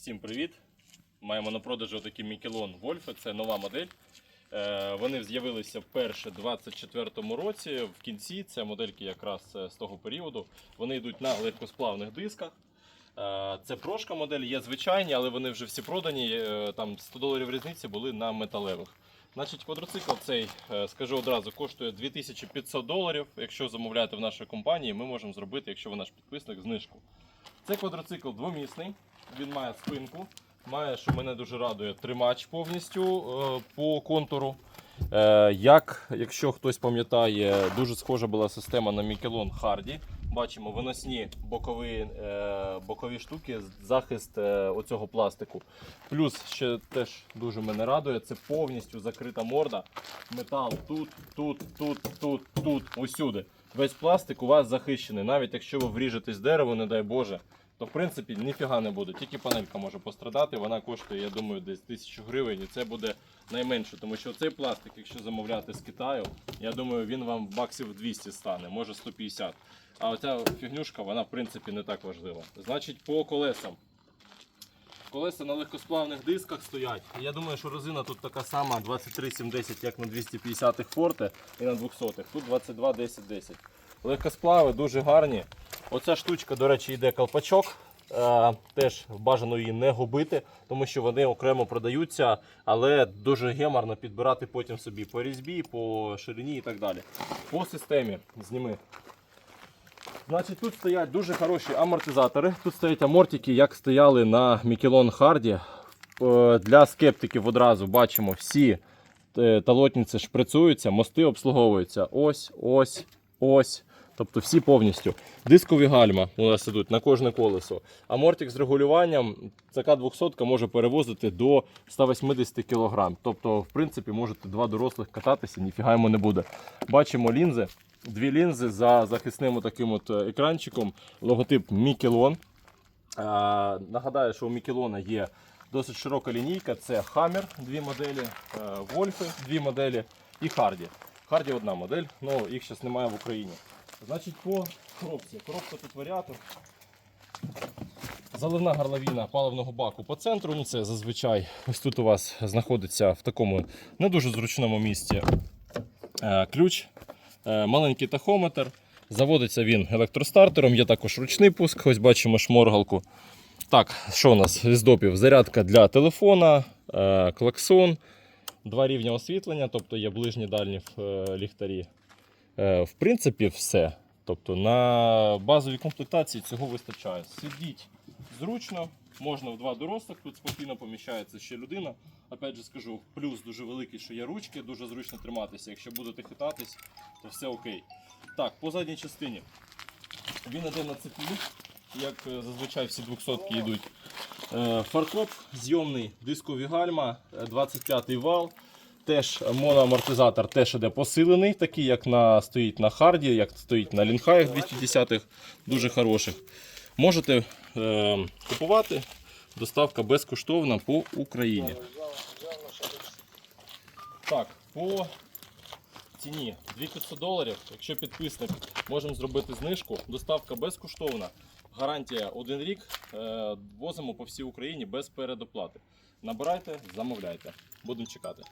Всім привіт! Маємо на продажу такий Мікелон Вольфи. Це нова модель. Е, Вони з'явилися вперше у 2024 році. В кінці це модельки якраз е, з того періоду. Вони йдуть на легкосплавних дисках. Е, Це прошка модель, є звичайні, але вони вже всі продані. Там 100 доларів різниці були на металевих. Значить, квадроцикл цей, скажу одразу, коштує 2500 доларів. Якщо замовляєте в нашій компанії, ми можемо зробити, якщо ви наш підписник, знижку. Це квадроцикл двомісний, він має спинку, має, що мене дуже радує, тримач повністю е, по контуру. Е, як, якщо хтось пам'ятає, дуже схожа була система на Мікелон Харді. Бачимо виносні бокові, е, бокові штуки, захист оцього пластику. Плюс ще теж дуже мене радує, це повністю закрита морда. Метал тут, тут, тут, тут, тут, усюди. Весь пластик у вас захищений. Навіть якщо ви вріжетесь в дерево, не дай Боже, то в принципі ніфіга не буде. Тільки панелька може пострадати. Вона коштує, я думаю, десь 1000 гривень. І це буде найменше, тому що цей пластик, якщо замовляти з Китаю, я думаю, він вам баксів 200 стане, може 150. А оця фігнюшка, вона в принципі не так важлива. Значить, по колесам. Колеса на легкосплавних дисках стоять. Я думаю, що резина тут така сама 23,710, як на 250-х Forte і на 200-х. Тут 22,1010. Легкосплави дуже гарні. Оця штучка, до речі, йде колпачок. Е, теж бажано її не губити, тому що вони окремо продаються, але дуже геморно підбирати потім собі по різьбі, по ширині і так далі. По системі зніми. Значить, тут стоять дуже хороші амортизатори. Тут стоять амортики, як стояли на Мікелон Харді. Е, Для скептиків одразу бачимо, всі е, талотниці шприцуються, мости обслуговуються. Ось, ось, ось. Тобто всі повністю. Дискові гальма у нас ідуть на кожне колесо. Амортик з регулюванням така 200 може перевозити до 180 кг. Тобто, в принципі, можете два дорослих кататися, ніфіга йому не буде. Бачимо лінзи. Дві лінзи за захисним таким от е, екранчиком. Логотип Мікелон. Нагадаю, що у Мікелона є досить широка лінійка. Це Hammer, дві моделі, е, Вольфи, дві моделі і Харді. Харді одна модель, але їх зараз немає в Україні. Значить, по коробці. Коробка тут варіатор. Заливна горловина паливного баку по центру. Ну це зазвичай ось тут у вас знаходиться в такому не дуже зручному місці е, ключ, е, маленький тахометр. Заводиться він електростартером, є також ручний пуск, ось бачимо шморгалку. Так, що у нас з допів? Зарядка для телефона, е, клаксон, два рівня освітлення, тобто є ближні дальні ліхтарі. Е, В принципі, все. Тобто на базовій комплектації цього вистачає. Сидіть зручно, можна в два дорослих, тут спокійно поміщається ще людина. Опять же скажу, плюс дуже великий, що є ручки, дуже зручно триматися. Якщо будете хитатись, то все окей. Так, по задній частині. Він іде на цепі, як е, зазвичай всі 200-ки йдуть. Е, Фаркоп зйомний, дискові гальма, е, 25-й вал. Теж моноамортизатор теж іде посилений, такий, як на, стоїть на Харді, як стоїть на Лінхаях 210-х, дуже хороших. Можете е, купувати. Доставка безкоштовна по Україні. Так, по ціні 2500 доларів. Якщо підписник, можемо зробити знижку. Доставка безкоштовна. Гарантія один рік. Е, возимо по всій Україні без передоплати. Набирайте, замовляйте. Будемо чекати.